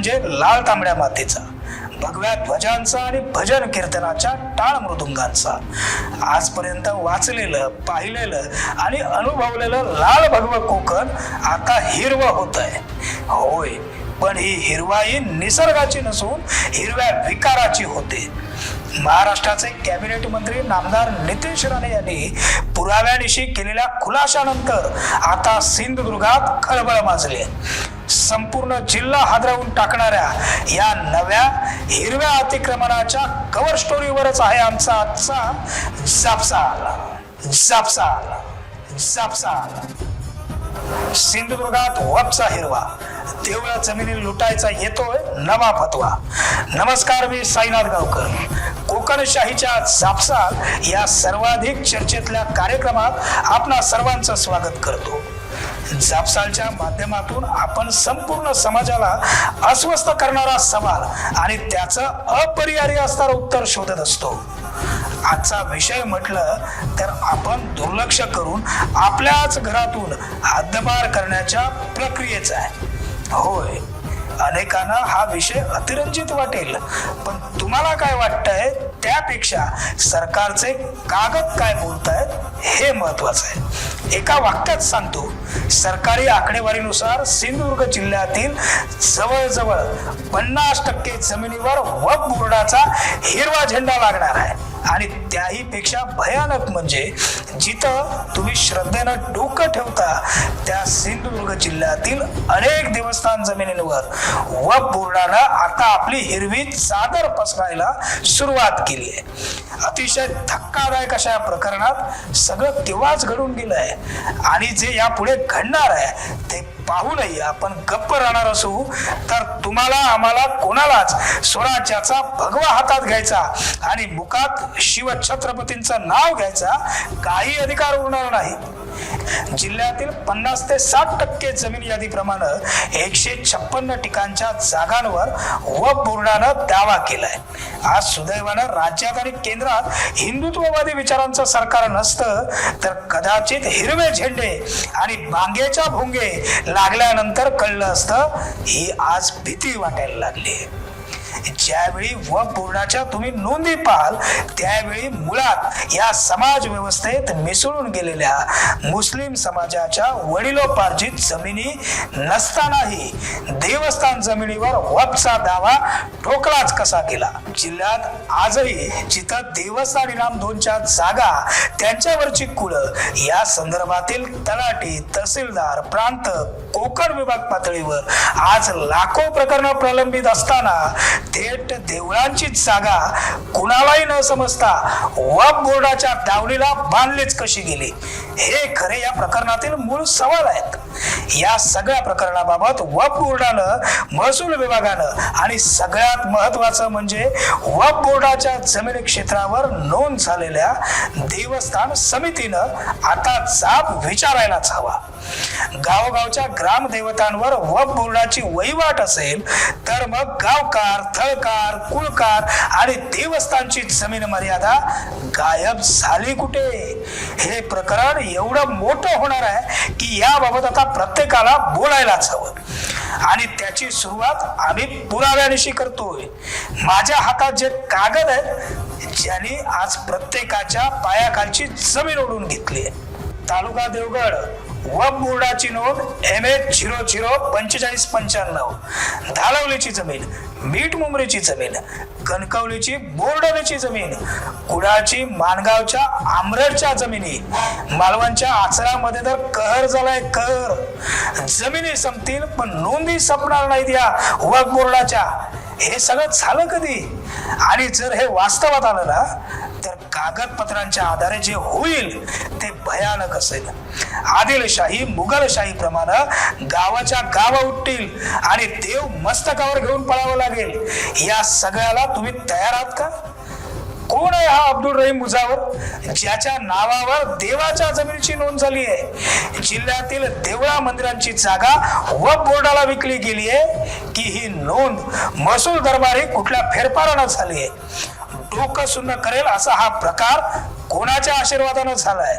म्हणजे लाल तांबड्या मातीचा भगव्या ध्वजांचा आणि भजन कीर्तनाच्या टाळ मृदुंगांचा. आजपर्यंत वाचलेलं पाहिलेलं आणि अनुभवलेलं लाल भगव कोकण आता हिरवं होत आहे होय पण ही हिरवाई निसर्गाची नसून हिरव्या विकाराची होते. महाराष्ट्राचे कॅबिनेट मंत्री नामदार नितीश राणे यांनी पुराव्यानिशी केलेल्या खुलाशानंतर आता सिंधुदुर्गात खळबळ माजली संपूर्ण जिल्हा हादरवून टाकणाऱ्या या नव्या हिरव्या अतिक्रमणाच्या कव्हर स्टोरीवरच आहे आमचा आजचा जापसाल. जापसाल. जापसाल. सिंधुदुर्गात वपचा हिरवा. देवळा जमिनी लुटायचा येतोय नवा फतवा. नमस्कार मी साईनाथ गावकर. कोकणशाहीच्या जापसाल या सर्वाधिक चर्चेतल्या कार्यक्रमात आपणा सर्वांचं स्वागत करतो. जापसालच्या माध्यमातून आपण संपूर्ण समाजाला अस्वस्थ करणारा सवाल आणि त्याचं अपरिहार्य असणारं उत्तर शोधत असतो. आजचा विषय म्हटलं तर आपण दुर्लक्ष करून आपल्याच घरातून हद्दपार करण्याच्या प्रक्रियेचा आहे. होय. अनेकांना हा विषय अतिरंजित वाटेल. पण तुम्हाला काय वाटतंय? त्यापेक्षा सरकारचे कागद काय बोलत आहेत हे महत्वाचं आहे. एका वाक्यात सांगतो सरकारी आकडेवारीनुसार सिंधुदुर्ग जिल्ह्यातील जवळजवळ पन्नास टक्के जमिनीवर वक बोर्डाचा हिरवा झेंडा लागणार आहे. आणि त्याही पेक्षा भयानक म्हणजे जिथं तुम्ही श्रद्धेनं डोकं ठेवता त्या सिंधुदुर्ग जिल्ह्यातील अनेक देवस्थान जमिनींवर व बोर्डानं आता आपली हिरवी चादर पसरायला सुरुवात केली आहे. अतिशय धक्कादायक अशा या प्रकरणात सगळं तेव्हाच घडून गेलंय आणि जे यापुढे घडणार आहे ते पाहूनही आपण गप्प राहणार असू तर तुम्हाला आम्हाला कोणालाच स्वराज्याचा भगवा हातात घ्यायचा आणि मुखात शिवछत्रपतींचं नाव घ्यायचा काही अधिकार उरणार नाही. जिल्ह्यातील पन्नास ते साठ टक्के जमीन यादीप्रमाणे एकशे छप्पन्न ठिकाणच्या जागांवर व बोर्डानं दावा केलाय. आज सुदैवानं राज्यात आणि केंद्रात हिंदुत्ववादी विचारांचं सरकार नसतं तर कदाचित हिरवे झेंडे आणि बांगेच्या भोंगे लागल्यानंतर कळलं असतं ही आज भीती वाटायला लागली. ज्यावेळी व पूर्णाच्या तुम्ही नोंदी पाहाल त्यावेळी मुळात या समाज व्यवस्थेत मिसळून गेलेल्या मुस्लिम समाजाच्या वडिलोपार्जित जमिनी नसतानाही देवस्थान जमिनीवर वपचा दावा ठोकलाच कसा केला? जिल्ह्यात आजही जिथं देवस्थान इनाम दोनच्या जागा त्यांच्यावरची कुळं या संदर्भातील तलाठी तहसीलदार प्रांत कोकण विभाग पातळीवर आज लाखो प्रकरण प्रलंबित असताना थेट देवळांची जागा कुणालाही न समजता वक बोर्डाच्या दावणीला बांधलीच कशी गेली? हे खरे या प्रकरणातील मूळ सवाल आहेत. या सगळ्या प्रकरणाबाबत वफ बोर्डानं महसूल विभागानं आणि सगळ्यात महत्वाचं म्हणजे वक बोर्डाच्या जमिनी क्षेत्रावर नोंद झालेल्या देवस्थान समितीनं आता जाब विचारायलाच हवा. गावोगावच्या ग्रामदेवतांवर वक बोर्डाची वहिवाट असेल तर मग गावकार थळकार कुळकार आणि देवस्थानची जमीन मर्यादा गायब झाली कुठे? हे प्रकरण एवढं मोठं होणार आहे की याबाबत आता प्रत्येकाला बोलायलाच हवं. आणि त्याची सुरुवात आम्ही पुराव्यानिशी करतोय. माझ्या हातात जे कागद आहेत ज्याने आज प्रत्येकाच्या पायाखालची जमीन ओढून घेतली आहे. तालुका देवगड व बोर्डाची नोंद एम एच झिरो झिरो पंचेचाळीस पंच्याण्णव. धालवलीची जमीन मीठ मुंबरीची जमीन कणकवलीची बोर्डलीची जमीन कुडाळची माणगावच्या आमरडच्या जमिनी मालवणच्या आचरामध्ये तर कहर झालाय कहर. जमिनी संपतील पण नोंदी संपणार नाहीत या वक बोर्डाच्या हे सगळं झालं कधी? आणि जर हे वास्तवात आलं ना कागदपत्रांच्या आधारे जे होईल ते भयानक असेल. आदिलशाही मुघलशाही प्रमाणे गावाच्या गाव उठतील आणि देव मस्तकावर घेऊन पळावं लागेल. या सगळ्याला तुम्ही तयार आहात का? कोण आहे हा अब्दुल रहीम मुजावर? ज्याच्या नावावर देवाच्या जमिनीची नोंद झाली आहे. जिल्ह्यातील देवळा मंदिरांची जागा व बोर्डाला विकली गेली आहे. की ही नोंद महसूल दरबारी कुठल्या फेरफारानं झाली आहे? डोकं सुन्न करेल असा हा प्रकार कोणाच्या आशीर्वादानं झालाय?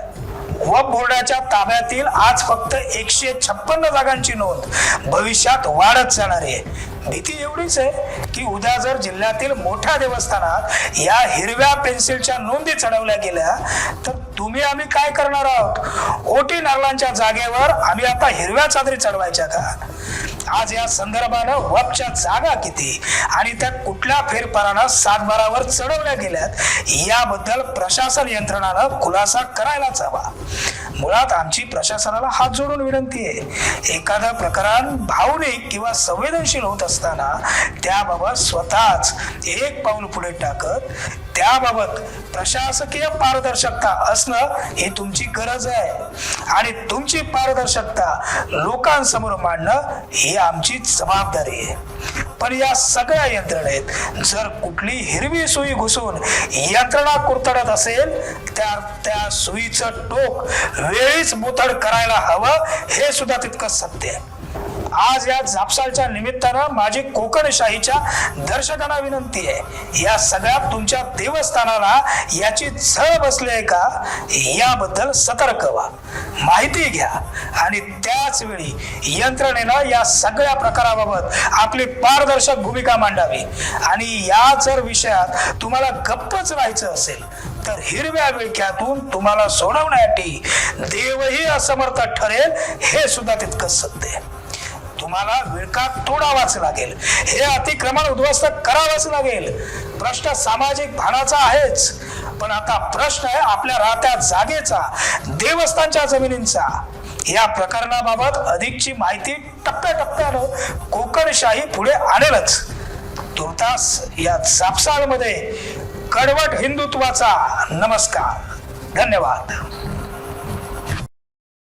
व बोर्डाच्या ताब्यातील आज फक्त एकशे छप्पन्न जागांची नोंद. भविष्यात वाढत जाणार. आहे भीती एवढीच आहे की उद्या जर जिल्ह्यातील मोठ्या देवस्थानात या हिरव्या पेन्सिलच्या नोंदी चढवल्या गेल्या तर तुम्ही आम्ही काय करणार आहोत? ओटी नारळांच्या जागेवर आम्ही आता हिरव्या चादरी चढवायच्या का? आज या संदर्भानं वपच्या जागा किती आणि त्या कुठल्या फेरफारानं सातबारावर चढवल्या गेल्यात याबद्दल प्रशासन यंत्रणानं खुलासा करायलाच हवा मुळात आमची प्रशासनाला हात जोडून विनंती आहे एखादं प्रकरण भावनिक किंवा संवेदनशील होत असताना त्याबाबत स्वतःच एक पाऊल पुढे टाकत त्याबाबत प्रशासकीय पारदर्शकता असणं ही तुमची गरज आहे. आणि तुमची पारदर्शकता लोकांसमोर मांडणं ही आमची जबाबदारी आहे. पण या सगळ्या यंत्रणेत जर कुठली हिरवी सुई घुसून यंत्रणा कुरतडत असेल त्या त्या सुईचं टोक वेळीच बोतड करायला हवं हे सुद्धा तितकं सत्य आहे. आज या झापसालच्या निमित्तानं माझी कोकणशाहीच्या दर्शकांना विनंती आहे या सगळ्यात तुमच्या देवस्थानाला याची झळ बसली आहे का? याबद्दल सतर्क व्हा. माहिती घ्या. आणि त्याच वेळी यंत्रणेनं या सगळ्या प्रकाराबाबत आपली पारदर्शक भूमिका मांडावी. आणि या जर विषयात तुम्हाला गप्पच राहायचं असेल तर हिरव्या विळख्यातून तुम्हाला सोडवण्यासाठी देवही असमर्थ ठरेल हे सुद्धा तितकंच सत्य आहे. तुम्हाला विळका तोडावाच लागेल. हे अतिक्रमण उद्ध्वस्त करावंच लागेल. प्रश्न सामाजिक भानाचा आहेच. पण आता प्रश्न आहे आपल्या राहत्या जागेचा देवस्थानच्या जमिनींचा. या प्रकरणाबाबत अधिकची माहिती टप्प्याटप्प्यानं कोकणशाही पुढे आणेलच. तुर्तास या सापसाळमध्ये कडवट हिंदुत्वाचा नमस्कार. धन्यवाद.